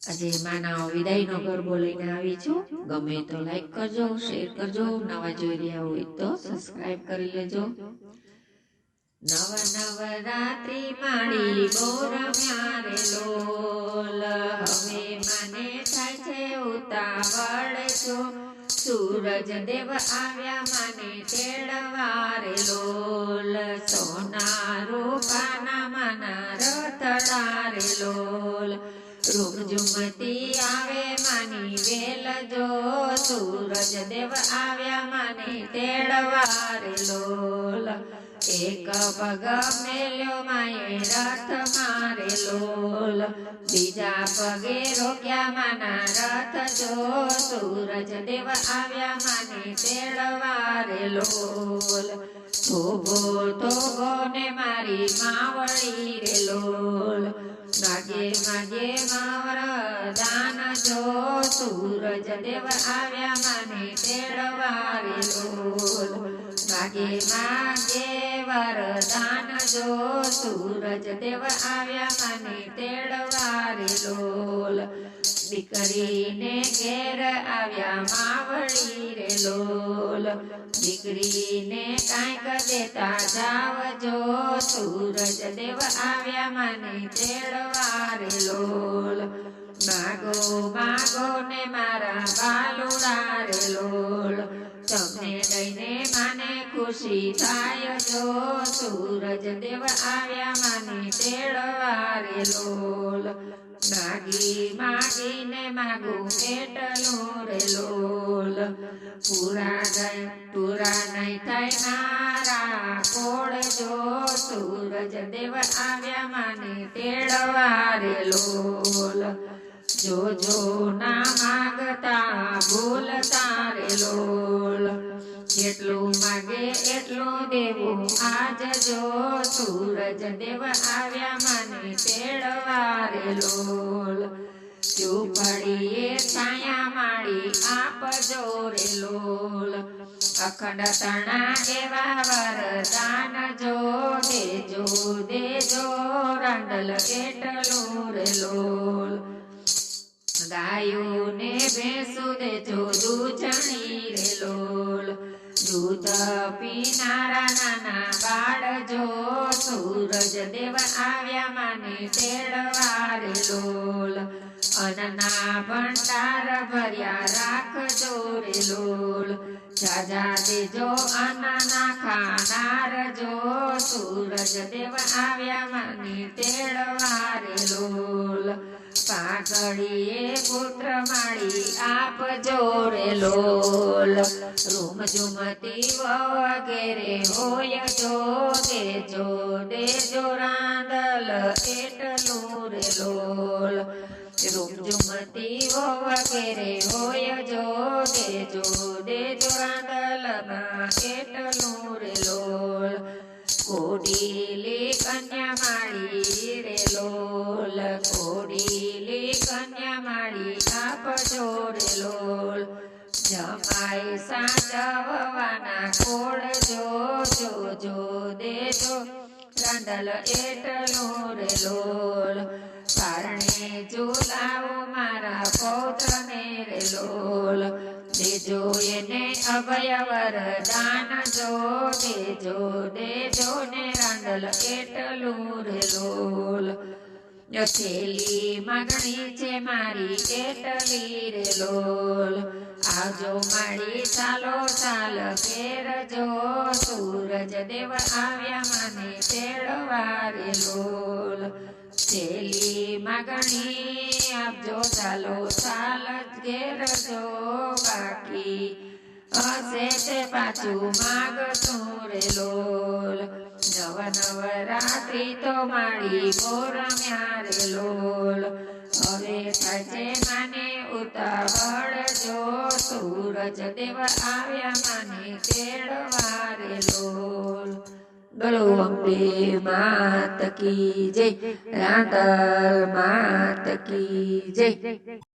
આજે માના વિદાયનો ગરબો લઈને આવી છું. ગમે તો લાઈક કરજો શેર કરજો. નવા જોઈ રહ્યા હોય તો સબસ્ક્રાઇબ કરી લેજો. નવ નવરાત્રી માળી બોરમ્યા રે લોલ હવે મને થાય છે ઉતાવળ છો સૂરજ દેવ આવ્યા મને તેડવા રે લોલ સોના રૂપજુમતી આવે માની વેલ જો, સૂરજ દેવ આવ્યા માની તેડવા રે લોલ. એક પગ મેલ્યો માએ રથ મારે લોલ. બીજા પગે રોક્યા માના રથ જો, સૂરજ દેવ આવ્યા માની તેડવા રે લોલ. થોભો તો ગોને મારી માવળી રે લોલ માગે માગે માવર દાન જો સૂરજ દેવ આવ્યા માને તેડવા રે લોલ માગે માગે વરદાન જો સૂરજ દેવ આવ્યા મને તેડવા રે લોલ દીકરીને ઘેર આવ્યા માવળી રે લોલ. દીકરીને કાંઈક દેતા જાવજો સૂરજ દેવ આવ્યા મને તેડવા રે લોલ. માગો માગો ને મારા ખુશી થાય જો સૂરજ દેવ આવ્યા મને તેડવારે લોલ. માગી માગીને માગું એટલું રે લોલ. પૂરા ગઈ, પૂરા નહીં થાય મારા કોળ. જો સૂરજ દેવ આવ્યા મને તેડવારે લોલ. જો જો ના માગતા, ભૂલતા રે લોલ. જેટલું માગે એટલું દેવું. આજ જો સૂરજ દેવ આવ્યા મને તેડવા રે લોલ. ઝૂંપડીએ છાયા માળી આપજો રે લોલ. અખંડ તણા એવા વરદાન જો દેજો દેજો રંડલ એટલું રે લોલ. ગાયોને ભેંસુ દેજો, દૂધણી રે લોલ. દૂધ પીનારા નાના બાળ જો સૂરજ દેવ આવ્યા માને તેડવા રે લોલ. અનના ભંડાર ભર્યા રાખજો રે લોલ. જાજા દેજો અનના ખાનાર જો સૂરજ દેવ આવ્યા માને તેડવા રે લોલ. પાઘડીએ પુત્ર માળી આપ જોડે લોલ. રૂમ ઝુમતી વગેરે હોય જોડે જોડે જોરાંદલ રાંદલ એટલું રે લોલ. રૂમ ઝુમતી વગેરે હોય જોડે જોડે દેજો રાંદલમાં એટલું રે લોલ. કોડીલી કન્યા માળી રે લોલ, કોડીલી કન્યા માળી આપજો રે લોલ. જમાઈ સાચવવાના કોળ જો જો જો. દેજો રાંડલ એટલો રે લોલ. પારણે ઝુલાવો મારા પૌત્રને રે લોલ. દેજો એને અભય વરદાન જો દેજો દેજો ને રાંડલ એટલું રેલોલ. થેલી માગણી છે મારી એટલી રેલોલ. આજો મારી ચાલો ચાલ ફેરજો સૂરજ દેવ આવ્યા મને તેડવા રે લોલ છેલ્લી આપજો ચાલો ચાલ ઘેરજો બાકી. હશે તે પાછું માગતું રે લોલ. નવ રાત્રિ તો મારી બોરમ્યા રે લોલ. હવે થશે માને ઉતાવળ જો, સૂરજ દેવ આવ્યા માને તેડવા બોલો અંબે માત કી જય રાંદલ માત કી જય